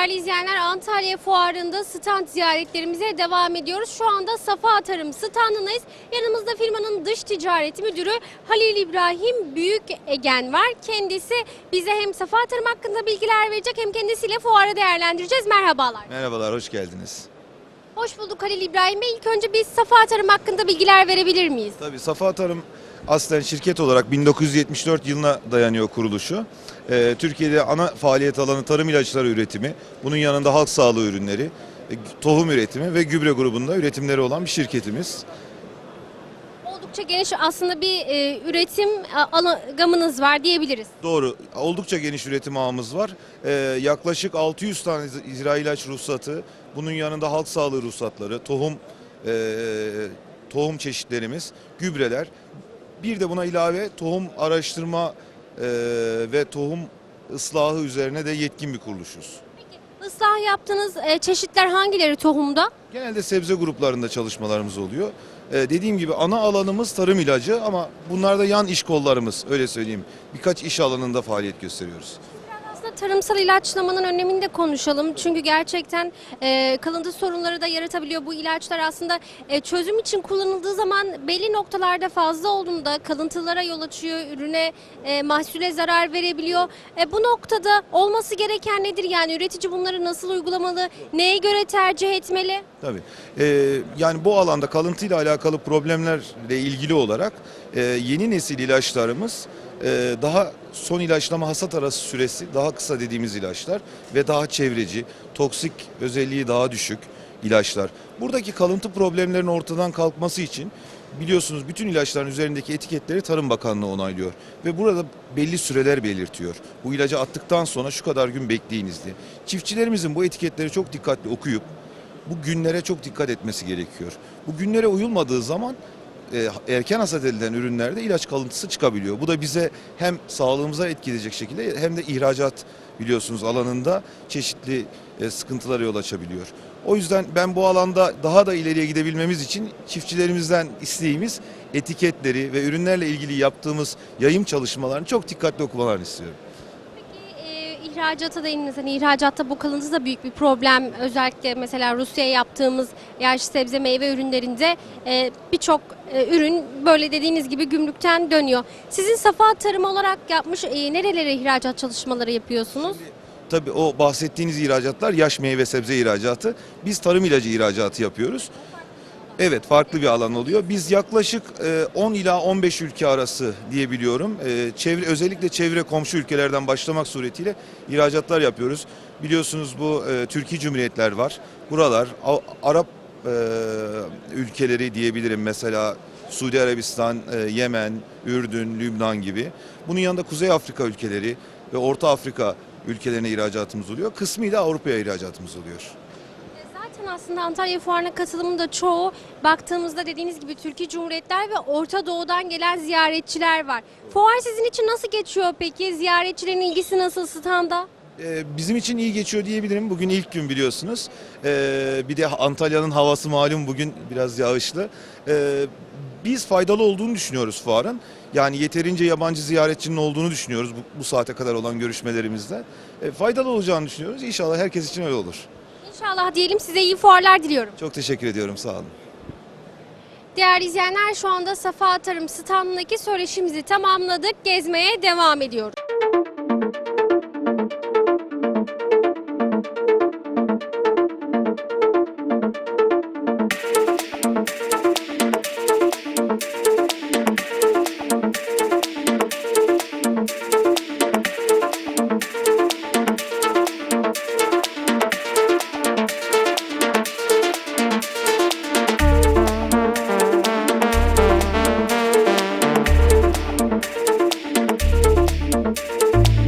Değerli izleyenler Antalya Fuarı'nda stand ziyaretlerimize devam ediyoruz. Şu anda Safa Tarım standındayız. Yanımızda firmanın dış ticaret müdürü Halil İbrahim Büyük Egen var. Kendisi bize hem Safa Tarım hakkında bilgiler verecek hem kendisiyle fuarı değerlendireceğiz. Merhabalar. Merhabalar, hoş geldiniz. Hoş bulduk Halil İbrahim Bey. İlk önce biz Safa Tarım hakkında bilgiler verebilir miyiz? Tabii Safa Tarım aslen şirket olarak 1974 yılına dayanıyor kuruluşu. Ee, Türkiye'de ana faaliyet alanı tarım ilaçları üretimi, bunun yanında halk sağlığı ürünleri, e, tohum üretimi ve gübre grubunda üretimleri olan bir şirketimiz. Oldukça geniş aslında bir e, üretim ala- gamınız var diyebiliriz. Doğru, oldukça geniş üretim ağımız var. Ee, yaklaşık 600 tane icra ilaç ruhsatı, bunun yanında halk sağlığı ruhsatları, tohum e, tohum çeşitlerimiz, gübreler. Bir de buna ilave tohum araştırma e, ve tohum ıslahı üzerine de yetkin bir kuruluşuz. Islah yaptığınız e, çeşitler hangileri tohumda? Genelde sebze gruplarında çalışmalarımız oluyor. Ee, dediğim gibi ana alanımız tarım ilacı ama bunlarda yan iş kollarımız öyle söyleyeyim. Birkaç iş alanında faaliyet gösteriyoruz. Tarımsal ilaçlamanın önemini de konuşalım. Çünkü gerçekten e, kalıntı sorunları da yaratabiliyor. Bu ilaçlar aslında e, çözüm için kullanıldığı zaman belli noktalarda fazla olduğunda kalıntılara yol açıyor, ürüne, e, mahsule zarar verebiliyor. E, bu noktada olması gereken nedir? Yani üretici bunları nasıl uygulamalı, neye göre tercih etmeli? Tabii. Ee, yani bu alanda kalıntıyla alakalı problemlerle ilgili olarak e, yeni nesil ilaçlarımız e, daha son ilaçlama hasat arası süresi daha kısa dediğimiz ilaçlar ve daha çevreci, toksik özelliği daha düşük ilaçlar. Buradaki kalıntı problemlerinin ortadan kalkması için biliyorsunuz bütün ilaçların üzerindeki etiketleri Tarım Bakanlığı onaylıyor ve burada belli süreler belirtiyor. Bu ilacı attıktan sonra şu kadar gün bekleyiniz diye. Çiftçilerimizin bu etiketleri çok dikkatli okuyup bu günlere çok dikkat etmesi gerekiyor. Bu günlere uyulmadığı zaman e, erken hasat edilen ürünlerde ilaç kalıntısı çıkabiliyor. Bu da bize hem sağlığımıza etkileyecek şekilde hem de ihracat biliyorsunuz alanında çeşitli e, sıkıntılara yol açabiliyor. O yüzden ben bu alanda daha da ileriye gidebilmemiz için çiftçilerimizden isteğimiz etiketleri ve ürünlerle ilgili yaptığımız yayım çalışmalarını çok dikkatli okumalarını istiyorum. İhracata değindiniz. Hani ihracatta bu kalıntı da büyük bir problem. Özellikle mesela Rusya'ya yaptığımız yaş sebze meyve ürünlerinde e, birçok e, ürün böyle dediğiniz gibi gümrükten dönüyor. Sizin Safa Tarım olarak yapmış e, nerelere ihracat çalışmaları yapıyorsunuz? Tabii o bahsettiğiniz ihracatlar yaş meyve sebze ihracatı. Biz tarım ilacı ihracatı yapıyoruz. Evet farklı bir alan oluyor. Biz yaklaşık e, 10 ila 15 ülke arası diyebiliyorum. E, Çevre özellikle çevre komşu ülkelerden başlamak suretiyle ihracatlar yapıyoruz. Biliyorsunuz bu e, Türkiye Cumhuriyetler var. Buralar Arap e, ülkeleri diyebilirim mesela Suudi Arabistan, e, Yemen, Ürdün, Lübnan gibi. Bunun yanında Kuzey Afrika ülkeleri ve Orta Afrika ülkelerine ihracatımız oluyor. Kısmıyla Avrupa'ya ihracatımız oluyor. Aslında Antalya Fuarı'na katılımın da çoğu baktığımızda dediğiniz gibi Türkiye Cumhuriyetler ve Orta Doğu'dan gelen ziyaretçiler var. Fuar sizin için nasıl geçiyor peki? Ziyaretçilerin ilgisi nasıl standa? Ee, Bizim için iyi geçiyor diyebilirim. Bugün ilk gün biliyorsunuz. Ee, Bir de Antalya'nın havası malum bugün biraz yağışlı. Ee, Biz faydalı olduğunu düşünüyoruz fuarın. Yani yeterince yabancı ziyaretçinin olduğunu düşünüyoruz bu, bu saate kadar olan görüşmelerimizde. Faydalı olacağını düşünüyoruz. İnşallah herkes için öyle olur. İnşallah diyelim size iyi fuarlar diliyorum. Çok teşekkür ediyorum. Sağ olun. Değerli izleyenler şu anda Safa Tarım standındaki söyleşimizi tamamladık. Gezmeye devam ediyoruz.